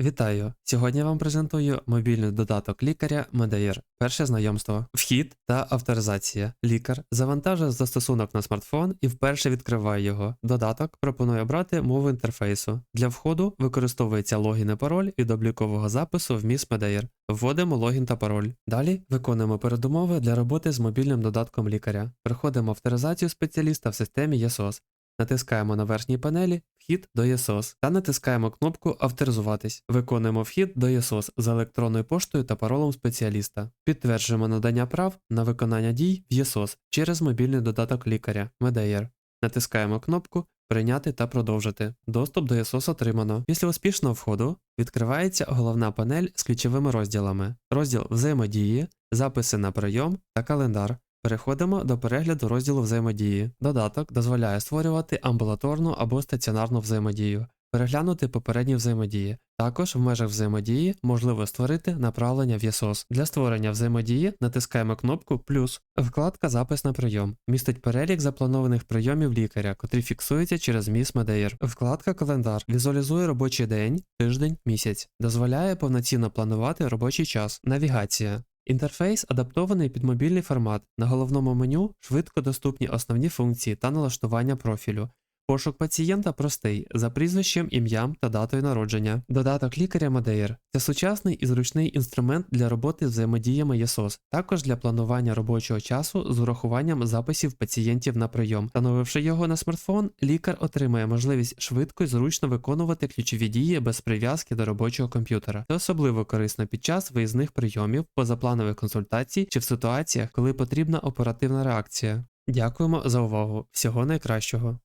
Вітаю! Сьогодні я вам презентую мобільний додаток лікаря Медеєр. Перше знайомство, вхід та авторизація. Лікар завантажує застосунок на смартфон і вперше відкриває його. Додаток пропонує обрати мову інтерфейсу. Для входу використовується логін і пароль від облікового запису в міс Медеєр. Вводимо логін та пароль. Далі виконуємо передумови для роботи з мобільним додатком лікаря. Проходимо авторизацію спеціаліста в системі ЄСОС. Натискаємо на верхній панелі Вхід до ЄСОС та натискаємо кнопку Авторизуватись. Виконуємо вхід до ЄСОС з електронною поштою та паролем спеціаліста. Підтверджуємо надання прав на виконання дій в ЄСОС через мобільний додаток лікаря Медеєр. Натискаємо кнопку Прийняти та продовжити. Доступ до ЄСОС отримано. Після успішного входу відкривається головна панель з ключовими розділами: розділ взаємодії, записи на прийом та календар. Переходимо до перегляду розділу взаємодії. Додаток дозволяє створювати амбулаторну або стаціонарну взаємодію, переглянути попередні взаємодії. Також в межах взаємодії можливо створити направлення в ЄСОС. Для створення взаємодії натискаємо кнопку плюс. Вкладка Запис на прийом містить перелік запланованих прийомів лікаря, котрі фіксуються через міс Медеєр. Вкладка Календар візуалізує робочий день, тиждень, місяць, дозволяє повноцінно планувати робочий час. Навігація. Інтерфейс адаптований під мобільний формат. На головному меню швидко доступні основні функції та налаштування профілю. Пошук пацієнта простий за прізвищем, ім'ям та датою народження. Додаток лікаря Мадеєр це сучасний і зручний інструмент для роботи з взаємодіями ЄСОС, також для планування робочого часу з урахуванням записів пацієнтів на прийом. Встановивши його на смартфон, лікар отримає можливість швидко і зручно виконувати ключові дії без прив'язки до робочого комп'ютера. Це особливо корисно під час виїзних прийомів, позапланових консультацій чи в ситуаціях, коли потрібна оперативна реакція. Дякуємо за увагу. Всього найкращого.